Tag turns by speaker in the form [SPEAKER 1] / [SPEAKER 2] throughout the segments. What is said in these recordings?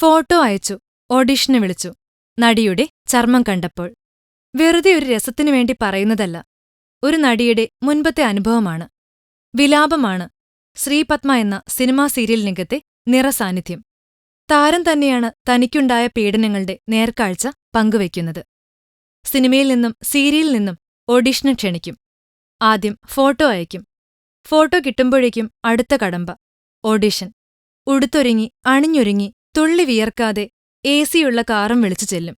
[SPEAKER 1] Photo അയച്ചു ഓഡിഷന് വിളിച്ചു. നടിയുടെ ചർമ്മം കണ്ടപ്പോൾ. വെറുതെ ഒരു രസത്തിനു വേണ്ടി പറയുന്നതല്ല. ഒരു നടിയുടെ മുൻപത്തെ അനുഭവമാണ്. വിലാപമാണ്. ശ്രീപത്മ എന്ന സിനിമാ സീരിയൽ രംഗത്തെ നിറസാന്നിധ്യം. താരം തന്നെയാണ് തനിക്കുണ്ടായ പീഡനങ്ങളുടെ നേർക്കാഴ്ച പങ്കുവയ്ക്കുന്നത്. സിനിമയിൽ നിന്നും സീരിയലിൽ നിന്നും ഓഡിഷന് ക്ഷണിക്കും. ആദ്യം ഫോട്ടോ അയക്കും. ഫോട്ടോ കിട്ടുമ്പോഴേക്കും അടുത്ത കടമ്പ. ഓഡിഷൻ. ഉടുത്തൊരുങ്ങി അണിഞ്ഞൊരുങ്ങി തുള്ളി വിയർക്കാതെ എ സിയുള്ള കാറും വിളിച്ചു ചെല്ലും.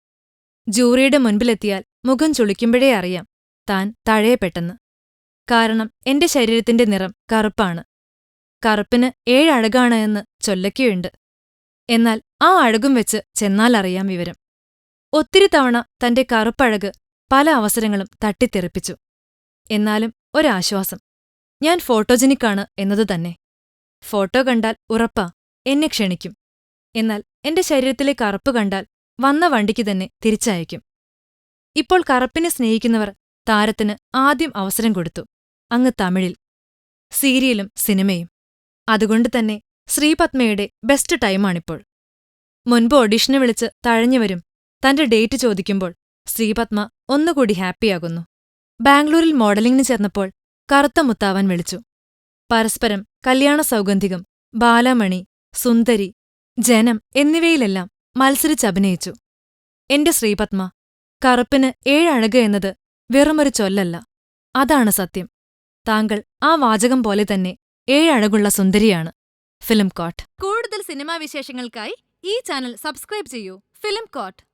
[SPEAKER 1] ജൂറിയുടെ മുൻപിലെത്തിയാൽ മുഖം ചുളിക്കുമ്പോഴേ അറിയാം താൻ തഴയപ്പെട്ടെന്ന് കാരണം എന്റെ ശരീരത്തിന്റെ നിറം കറുപ്പാണ്. കറുപ്പിന് ഏഴഴകാണ് എന്ന് ചൊല്ലയ്ക്കയുണ്ട് എന്നാൽ ആ അഴകും വെച്ച് ചെന്നാലറിയാം വിവരം. ഒത്തിരി തവണ തന്റെ കറുപ്പഴക് പല അവസരങ്ങളും തട്ടിത്തെറിപ്പിച്ചു. എന്നാലും ഒരാശ്വാസം. ഞാൻ ഫോട്ടോജനിക്കാണ് എന്നതുതന്നെ ഫോട്ടോ കണ്ടാൽ ഉറപ്പാ എന്നെ ക്ഷണിക്കും. എന്നാൽ എന്റെ ശരീരത്തിലെ കറുപ്പ് കണ്ടാൽ വന്ന വണ്ടിക്ക് തന്നെ തിരിച്ചയക്കും. ഇപ്പോൾ കറുപ്പിനെ സ്നേഹിക്കുന്നവർ താരത്തിന് ആദ്യം അവസരം കൊടുത്തു. അങ്ങ് തമിഴിൽ സീരിയലും സിനിമയും. അതുകൊണ്ട് തന്നെ ശ്രീപത്മയുടെ ബെസ്റ്റ് ടൈമാണിപ്പോൾ. മുൻപ് ഓഡിഷന് വിളിച്ച് തഴഞ്ഞവരും തന്റെ ഡേറ്റ് ചോദിക്കുമ്പോൾ ശ്രീപത്മ ഒന്നുകൂടി ഹാപ്പിയാകുന്നു. ബാംഗ്ലൂരിൽ മോഡലിംഗിന് ചേർന്നപ്പോൾ കറുത്ത മുത്താവാൻ വിളിച്ചു. പരസ്പരം കല്യാണ സൗഗന്ധികം ബാലാമണി സുന്ദരി ജനം എന്നിവയിലെല്ലാം മത്സരിച്ചഭിനയിച്ചു എന്റെ ശ്രീപത്മ കറുപ്പിന് ഏഴഴക് എന്നത് വെറുമൊരു ചൊല്ലല്ല. അതാണ് സത്യം. താങ്കൾ ആ വാചകം പോലെ തന്നെ ഏഴഴകുള്ള സുന്ദരിയാണ്. Film coat. കൂടുതൽ സിനിമാ വിശേഷങ്ങൾക്കായി ഈ ചാനൽ സബ്സ്ക്രൈബ് ചെയ്യൂ. Film coat.